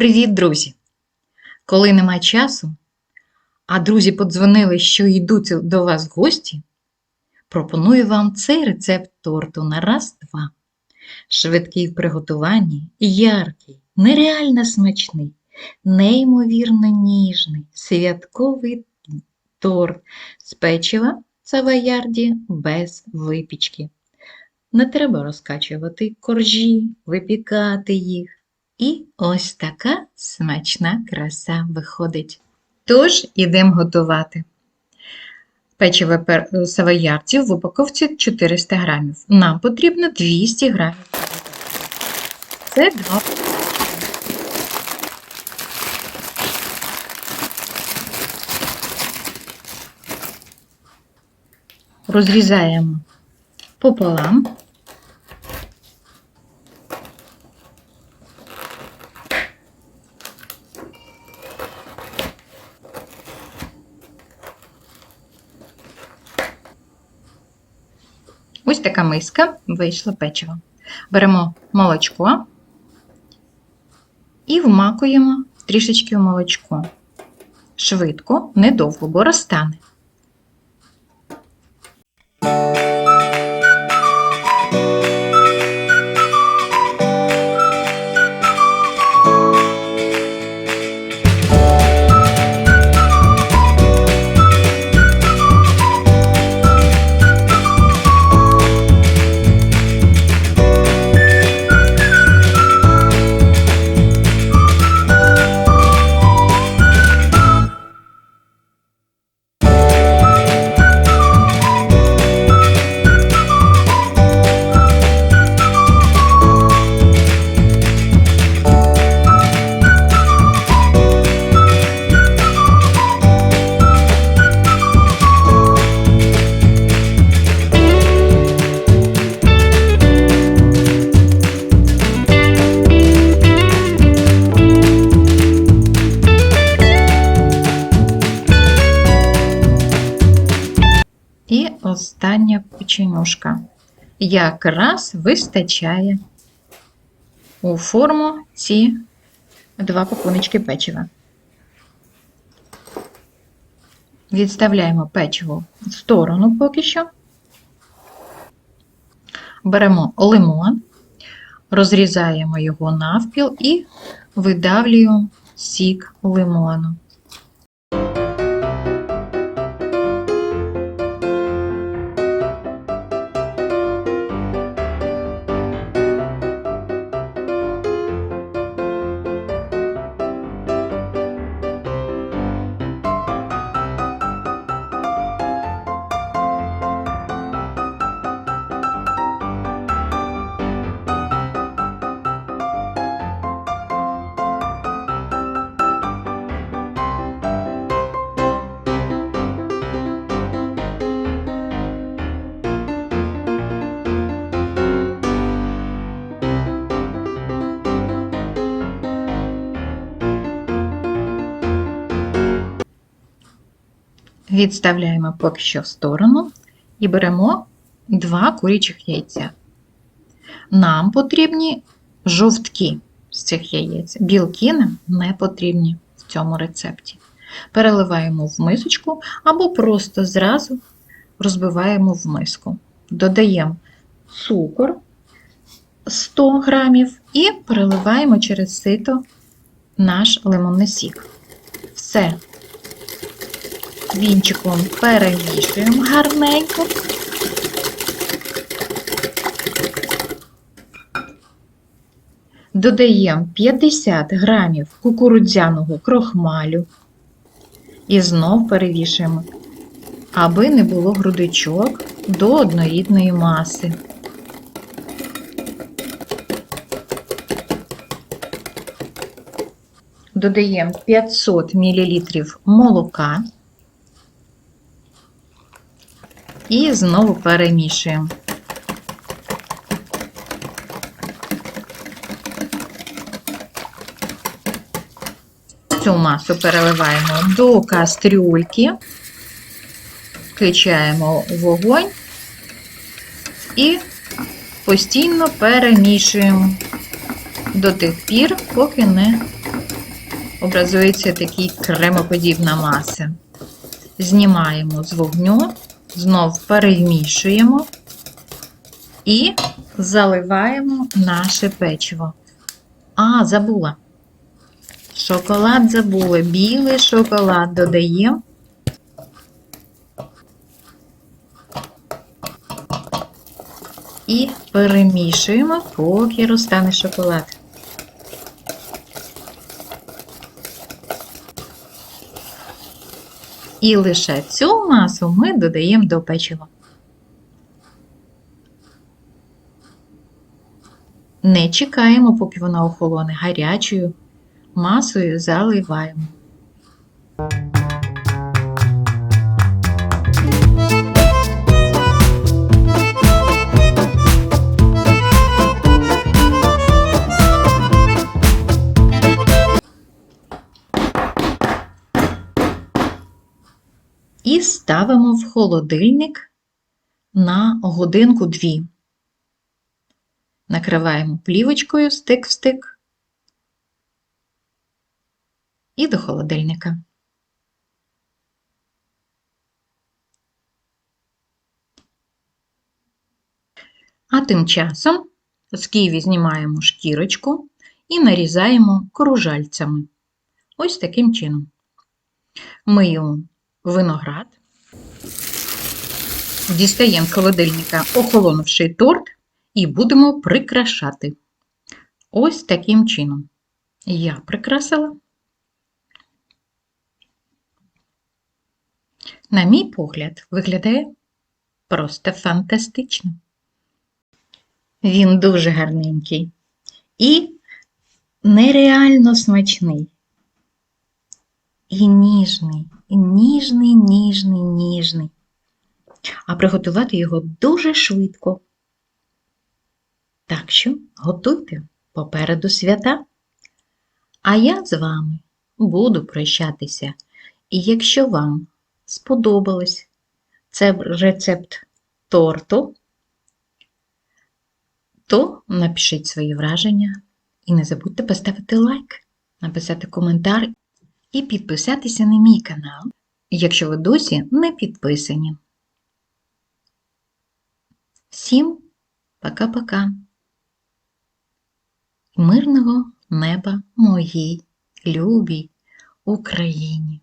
Привіт, друзі! Коли нема часу, а друзі подзвонили, що йдуть до вас гості, пропоную вам цей рецепт торту на раз-два. Швидкий в приготуванні, яркий, нереально смачний, неймовірно ніжний, святковий торт з печива савоярді без випічки. Не треба розкачувати коржі, випікати їх. І ось така смачна краса виходить. Тож ідемо готувати. Печиво пер- савоярді в упаковці 400 грамів. Нам потрібно 200 грамів. Це два. Розрізаємо пополам. Ось така миска вийшла печиво. Беремо молочко і вмакуємо трішечки в молочко. Швидко, недовго, бо розтане. Печенюшка. Якраз вистачає у форму ці два пакуночки печива. Відставляємо печиво в сторону поки що. Беремо лимон, розрізаємо його навпіл і видавлюємо сік лимону. Відставляємо поки що в сторону і беремо два курячих яйця. Нам потрібні жовтки з цих яєць. Білки нам не потрібні в цьому рецепті. Переливаємо в мисочку або просто зразу розбиваємо в миску. Додаємо цукор 100 грамів і переливаємо через сито наш лимонний сік. Все вінчиком перемішуємо гарненько. Додаємо 50 грамів кукурудзяного крохмалю і знов перевішуємо, аби не було грудочок до однорідної маси. Додаємо 500 мл молока. І знову перемішуємо. Цю масу переливаємо до кастрюльки, включаємо вогонь і постійно перемішуємо до тих пір, поки не образується такий кремоподібна маса. Знімаємо з вогню, знов перемішуємо і заливаємо наше печиво. А, забула. Шоколад забули. Білий шоколад додаємо. І перемішуємо, поки розтане шоколад. І лише цю масу ми додаємо до печива. Не чекаємо, поки вона охолоне гарячою масою заливаємо. І ставимо в холодильник на годинку-дві. Накриваємо плівочкою стик в стик і до холодильника. А тим часом з ківі знімаємо шкірочку і нарізаємо кружальцями. Ось таким чином. Миємо виноград, дістаємо холодильника охолонувший торт і будемо прикрашати. Ось таким чином. Я прикрасила. На мій погляд, виглядає просто фантастично. Він дуже гарненький і нереально смачний. І ніжний, ніжний, ніжний, ніжний. А приготувати його дуже швидко. Так що готуйте попереду свята. А я з вами буду прощатися. І якщо вам сподобалось це рецепт торту, то напишіть свої враження і не забудьте поставити лайк, написати коментар і підписатися на мій канал, якщо ви досі не підписані. Всім пока-пока! Мирного неба моїй любій Україні!